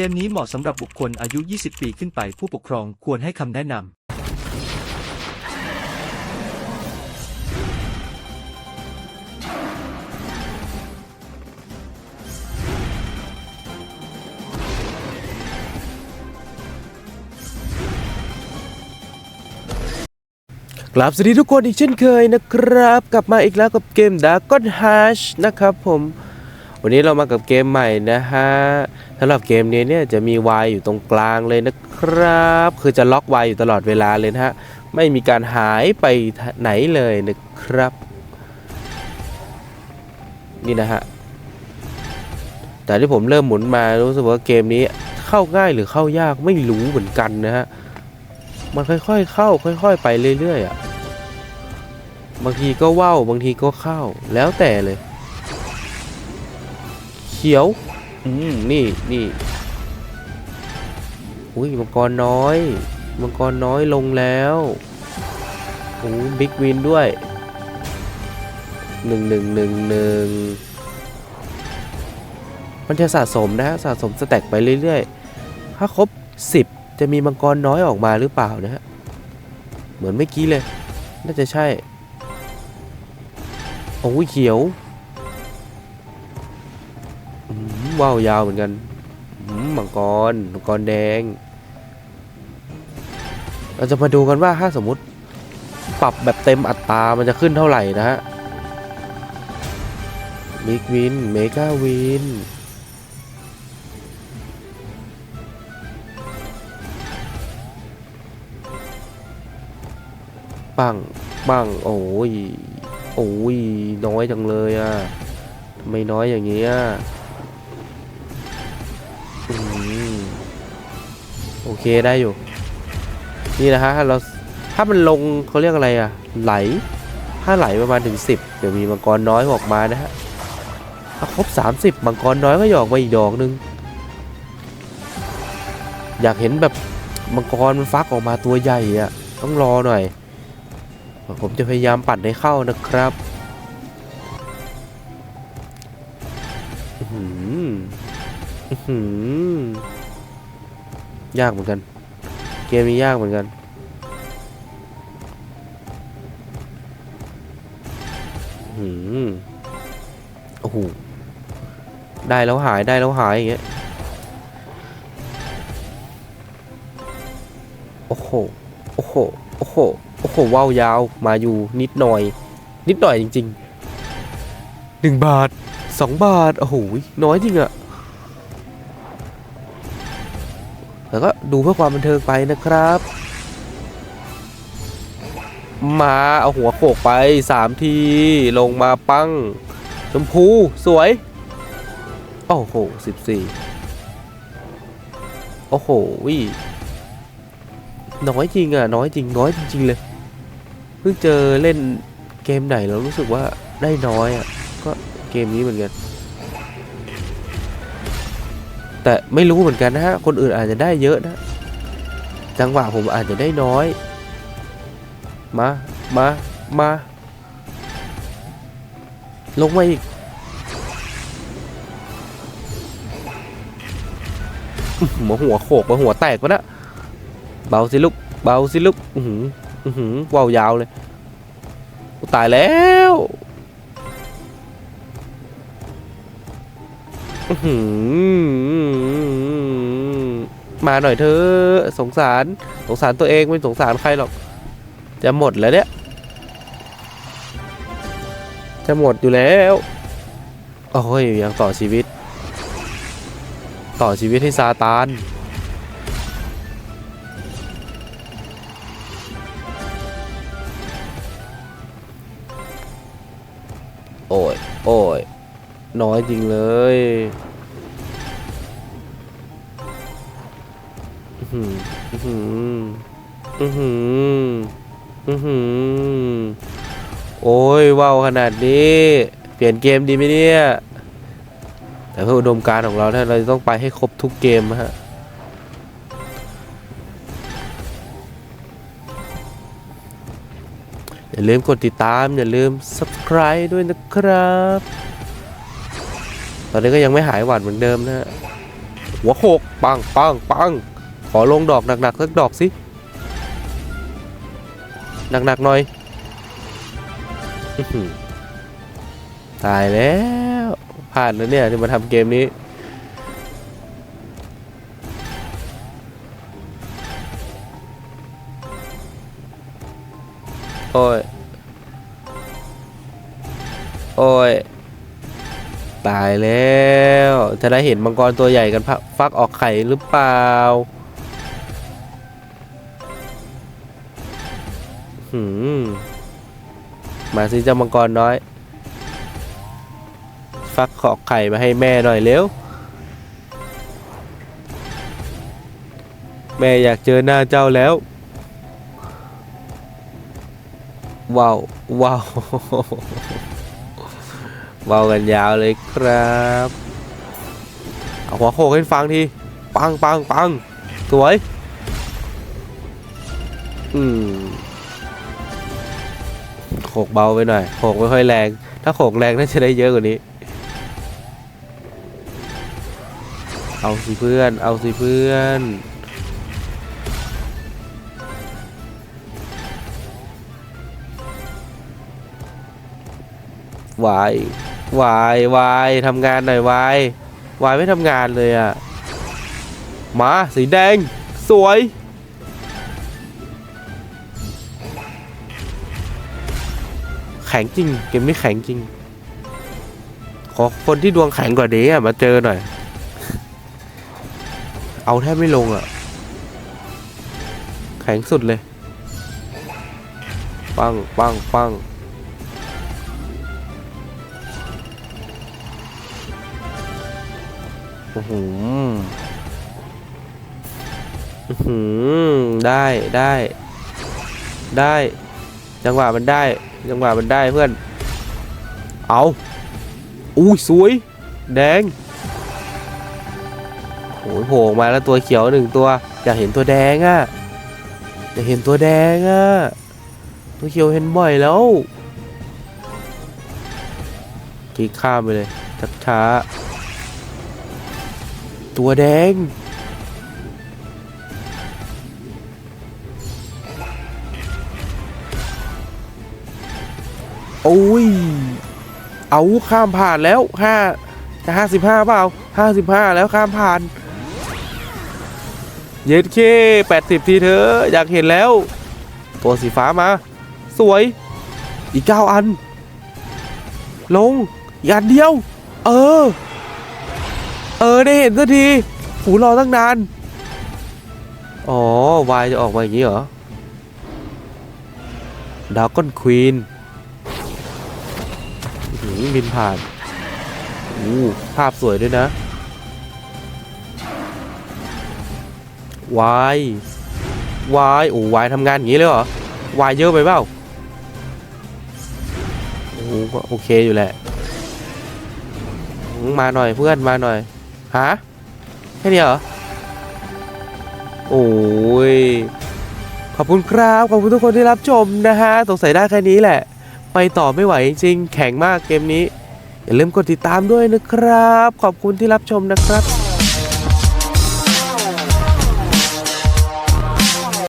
เกมนี้เหมาะสำหรับบุคคลอายุ 20 ปีขึ้นไปผู้ปกครองควรให้คำแนะนำกลับสวัสดีทุกคนอีกเช่นเคยนะครับ กลับมาอีกแล้วกับเกม Dragon Hash นะครับผม วันนี้เรามากับเกมใหม่นะฮะสำหรับเกมนี้เนี่ยจะมี Y อยู่ตรงกลางเลยนะครับ คือจะล็อก Y อยู่ตลอดเวลาเลยนะฮะ ไม่มีการหายไปไหนเลยนะครับ นี่นะฮะ แต่ที่ผมเริ่มหมุนมารู้สึกว่าเกมนี้เข้าง่ายหรือเข้ายากไม่รู้เหมือนกันนะฮะ มันค่อยๆเข้า ค่อย ๆ ไปเรื่อยๆอะ บางทีก็ว่าวบางทีก็เข้าแล้วแต่เลย เขียว อืม นี่นี่อุ้ยมังกรน้อยมังกรน้อยลงแล้วโอ้บิ๊กวินด้วยหนึ่งหนึ่งหนึ่งหนึ่งมันจะสะสมนะฮะสะสมสแต็กไปเรื่อยๆ ถ้าครบ 10 จะมีมังกรน้อยออกมาหรือเปล่านะฮะ เหมือนเมื่อกี้เลย น่าจะใช่ โอ้ยเขียว ว้าวยาวเหมือนกันอืมมังกรมังกรแดง เราจะมาดูกันว่าถ้าสมมติปรับแบบเต็มอัตรา มันจะขึ้นเท่าไหร่นะฮะบิ๊กวิน เมกาวิน ปัง ปัง โอ้ย โอ้ย น้อยจังเลยอะทำไมน้อยอย่างเงี้ย โอเคได้อยู่ นี่นะฮะเราถ้ามันลงเขาเรียกอะไรอะไหล ถ้าไหลประมาณถึง 10 เดี๋ยวมีมังกรน้อยออกมานะฮะถ้าครบ 30 มังกรน้อยก็หยอกมาอีกดอกนึง อยากเห็นแบบมังกรมันฟักออกมาตัวใหญ่อะต้องรอหน่อย ผมจะพยายามปั่นให้เข้านะครับอื้อหืออื้อหือ ยากเหมือนกัน เกมนี้ยากเหมือนกัน หือโอ้โห ได้แล้วหายได้แล้วหายอย่างเงี้ย โอ้โห โอ้โห โอ้โห โอ้โหว้าวยาว มาอยู่นิดหน่อย นิดหน่อยจริงๆหนึ่งบาทสองบาท โอ้โห น้อยจริงอะ แล้วก็ดูเพื่อความบันเทิงไปนะครับ มาเอาหัวโขกไปสามที ลงมาปัง ชมพูสวย โอ้โหสิบสี่โอ้โหวิน้อยจริงอะ น้อยจริง น้อยจริง ๆ เลย เพิ่งเจอเล่นเกมไหนแล้วรู้สึกว่าได้น้อยอะ ก็เกมนี้เหมือนกัน แต่ไม่รู้เหมือนกันนะฮะ คนอื่นอาจจะได้เยอะนะ จังหวะผมอาจจะได้น้อย มา มา มา ลงมาอีกอื้อหัวหัวโขกมาหัวแตกปะนะเบาสิลูกเบาสิลูกอือหืออือหือว้าวยาวเลยตายแล้ว มาหน่อยเธอะสงสาร สงสารตัวเองไม่สงสารใครหรอก จะหมดแล้วเนี่ย จะหมดอยู่แล้ว โอ้ยยังต่อชีวิต ต่อชีวิตให้ซาตานโอ้ย โอ้ย น้อยจริงเลยอือหืออือหืออือหืออือหือโอ้ยว้าวขนาดนี้ เปลี่ยนเกมดีไหมเนี่ย แต่เพื่ออุดมการณ์ของเราถ้าเราต้องไปให้ครบทุกเกมฮะอย่าลืมกดติดตาม อย่าลืม subscribe ด้วยนะครับ ตอนนี้ก็ยังไม่หายหวัดเหมือนเดิมนะฮะหัวโขกปังปังปังขอลงดอกหนักๆสักดอกสิหนักๆหน่อยตายแล้วพลาดแล้วเนี่ยที่มาทำเกมนี้โอ้ย โอ้ย ตายแล้ว จะได้เห็นมังกรตัวใหญ่กันพะฟักออกไข่หรือเปล่าหืมมาสิเจ้ามังกรน้อย ฟักขอกไข่มาให้แม่หน่อยเร็ว แม่อยากเจอหน้าเจ้าแล้วว้าวว้าว ว้ากันยาวเลยครับ เอาหัวโขกให้ฟังทีปังปังปังสวย อืมโขกเบาไปหน่อยโขกไม่ค่อยแรง ถ้าโขกแรงน่าจะได้เยอะกว่านี้ เอาสิเพื่อน เอาสิเพื่อนวาย วายวายทำงานหน่อยวายวายไม่ทำงานเลยอะ่ะมาสีแดง สวย แข็งจริง เกมนี้แข็งจริง ขอคนที่ดวงแข็งกว่านี้อะมาเจอหน่อย เอาแทบไม่ลงอะ่ะ แข็งสุดเลย ปังปังปัง โอ้โหอื้อหือได้ได้ ได้ จังหวะมันได้ จังหวะมันได้เพื่อน เอาอุ้ยสวย แดงโอ้ยโผล่มาแล้วตัวเขียวหนึ่งตัว อยากเห็นตัวแดงอะ่ะอยากเห็นตัวแดงอะ่ะ ตัวเขียวเห็นบ่อยแล้วกีกข้ามไปเลยช้า ตัวแดง โอ้ย เอาข้ามผ่านแล้วห้าจะห้าสิบห้าเปล่าห้าสิบห้าแล้วข้ามผ่าน เย็ดเคแปดสิบทีเธออยากเห็นแล้ว ตัวสีฟ้ามา สวย อีกเก้าอัน ลงอีกอันเดียว เออ เออได้เห็นสักทีหูรอตั้งนาน อ๋อวายจะออกมาอย่างนี้เหรอดาวก้อนควีนบินผ่านอู้ภาพสวยด้วยนะวายวายโอ้วายทำงานอย่างนี้เลยเหรอวายเยอะไปเปล่าโอ้ก็โอเคอยู่แหละ มาหน่อยเพื่อนมาหน่อย ฮะแค่นี้เหรอ โอ้ย ขอบคุณครับ ขอบคุณทุกคนที่รับชมนะฮะสงสัยได้แค่นี้แหละ ไปต่อไม่ไหวจริง แข็งมากเกมนี้ อย่าลืมกดติดตามด้วยนะครับ ขอบคุณที่รับชมนะครับ